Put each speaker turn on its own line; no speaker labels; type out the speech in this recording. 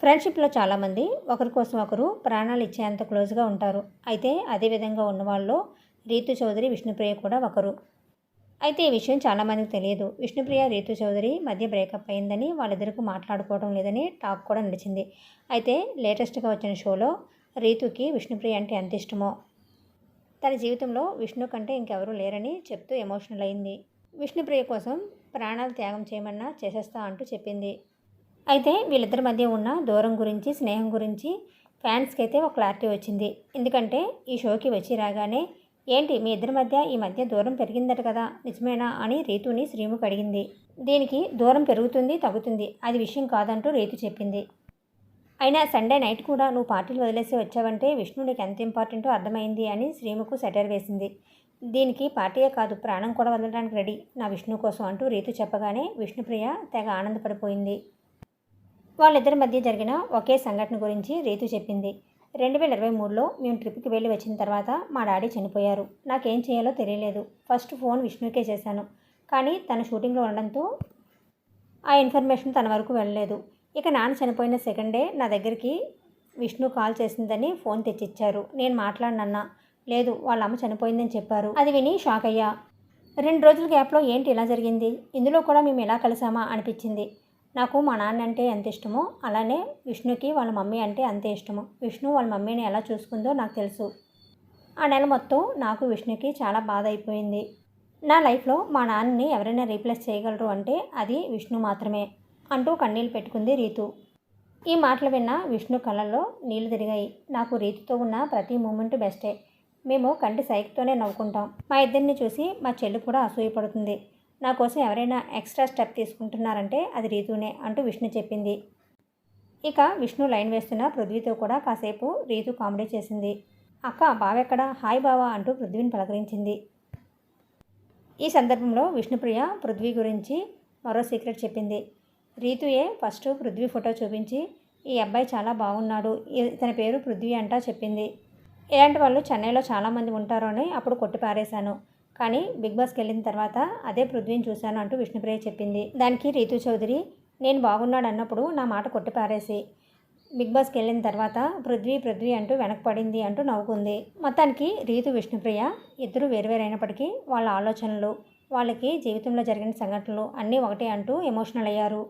ఫ్రెండ్షిప్లో చాలామంది ఒకరి కోసం ఒకరు ప్రాణాలు ఇచ్చేంత క్లోజ్గా ఉంటారు. అయితే అదే విధంగా రీతు చౌదరి విష్ణుప్రియ కూడా ఒకరు. అయితే ఈ విషయం చాలామందికి తెలియదు. విష్ణుప్రియ రీతు చౌదరి మధ్య బ్రేకప్ అయిందని వాళ్ళిద్దరికి మాట్లాడుకోవడం లేదని టాక్ కూడా నడిచింది అయితే లేటెస్ట్గా వచ్చిన షోలో రీతుకి విష్ణుప్రియ అంటే ఎంత ఇష్టమో? తన జీవితంలో విష్ణు కంటే ఇంకెవరూ లేరని చెప్తూ ఎమోషనల్ అయింది. విష్ణుప్రియ కోసం ప్రాణాలు త్యాగం చేయమన్నా చేసేస్తా అంటూ చెప్పింది. అయితే వీళ్ళిద్దరి మధ్య ఉన్న దూరం గురించి స్నేహం గురించి ఫ్యాన్స్కి అయితే ఒక క్లారిటీ వచ్చింది. ఎందుకంటే ఈ షోకి వచ్చి రాగానే ఏంటి మీ ఇద్దరి మధ్య ఈ మధ్య దూరం పెరిగిందట కదా నిజమేనా? అని రీతుని శ్రీముఖ్ అడిగింది. దీనికి దూరం పెరుగుతుంది తగ్గుతుంది అది విషయం కాదంటూ రీతు చెప్పింది. అయినా సండే నైట్ కూడా నువ్వు పార్టీలు వదిలేసి వచ్చావంటే విష్ణు నీకు ఎంత ఇంపార్టెంటో అర్థమైంది అని శ్రీముకు సెటర్ వేసింది. దీనికి పార్టీయే కాదు ప్రాణం కూడా వదలడానికి రెడీ నా విష్ణు కోసం అంటూ రీతు చెప్పగానే విష్ణుప్రియ తెగ ఆనందపడిపోయింది. వాళ్ళిద్దరి మధ్య జరిగిన ఒకే సంఘటన గురించి రీతు చెప్పింది. రెండు వేల ఇరవై మూడులో మేము ట్రిప్కి వెళ్ళి వచ్చిన తర్వాత మా డాడీ చనిపోయారు. నాకేం చేయాలో తెలియలేదు. ఫస్ట్ ఫోన్ విష్ణుకే చేశాను. కానీ తన షూటింగ్లో ఉండడంతో ఆ ఇన్ఫర్మేషన్ తన వరకు వెళ్ళలేదు. ఇక నాన్న చనిపోయిన సెకండ్ డే నా దగ్గరికి విష్ణు కాల్ చేసిందని ఫోన్ తెచ్చిచ్చారు. నేను మాట్లాడినన్నా. లేదు వాళ్ళ అమ్మ చనిపోయిందని చెప్పారు. అది విని షాక్ అయ్యా రెండు రోజుల గ్యాప్లో ఏంటి ఇలా జరిగింది? ఇందులో కూడా మేము ఎలా కలిసామా అనిపించింది. నాకు మా నాన్న అంటే ఎంత ఇష్టమో అలానే విష్ణుకి వాళ్ళ మమ్మీ అంటే అంతే ఇష్టము. విష్ణు వాళ్ళ మమ్మీని ఎలా చూసుకుందో నాకు తెలుసు. ఆ నెల మొత్తం నాకు విష్ణుకి చాలా బాధ అయిపోయింది. నా లైఫ్లో మా నాన్నని ఎవరైనా రీప్లేస్ చేయగలరు అంటే అది విష్ణు మాత్రమే అంటూ కన్నీళ్ళు పెట్టుకుంది రీతు. ఈ మాటలు విన్న విష్ణు కళ్ళల్లో నీళ్ళు తిరిగాయి. నాకు రీతుతో ఉన్న ప్రతి మూమెంట్ బెస్టే. మేము కంటి సైకితోనే నవ్వుకుంటాం. మా ఇద్దరిని చూసి మా చెల్లి కూడా అసూయపడుతుంది. నా కోసం ఎవరైనా ఎక్స్ట్రా స్టెప్ తీసుకుంటున్నారంటే అది రీతునే అంటూ విష్ణు చెప్పింది. ఇక విష్ణు లైన్ వేస్తున్న పృథ్వీతో కూడా కాసేపు రీతు కామెడీ చేసింది. అక్క బావెక్కడ? హాయ్ బావా అంటూ పృథ్వీని పలకరించింది. ఈ సందర్భంలో విష్ణుప్రియ పృథ్వీ గురించి మరో సీక్రెట్ చెప్పింది. రీతుయే ఫస్ట్ పృథ్వీ ఫోటో చూపించి ఈ అబ్బాయి చాలా బాగున్నాడు ఇతని పేరు పృథ్వీ అంటా చెప్పింది. ఇలాంటి వాళ్ళు చెన్నైలో చాలామంది ఉంటారు అని అప్పుడు కొట్టి పారేశాను కానీ బిగ్ బాస్కి వెళ్ళిన తర్వాత అదే పృథ్వీని చూశాను అంటూ విష్ణుప్రియ చెప్పింది. దానికి రీతు చౌదరి నేను బాగున్నాడు అన్నప్పుడు నా మాట కొట్టిపారేసి బిగ్ బాస్కి వెళ్ళిన తర్వాత పృథ్వీ పృథ్వీ అంటూ వెనకపడింది అంటూ నవ్వుకుంది. మొత్తానికి రీతు విష్ణుప్రియ ఇద్దరు వేరువేరైనప్పటికీ వాళ్ళ ఆలోచనలు వాళ్ళకి జీవితంలో జరిగిన సంఘటనలు అన్నీ ఒకటే అంటూ ఎమోషనల్ అయ్యారు.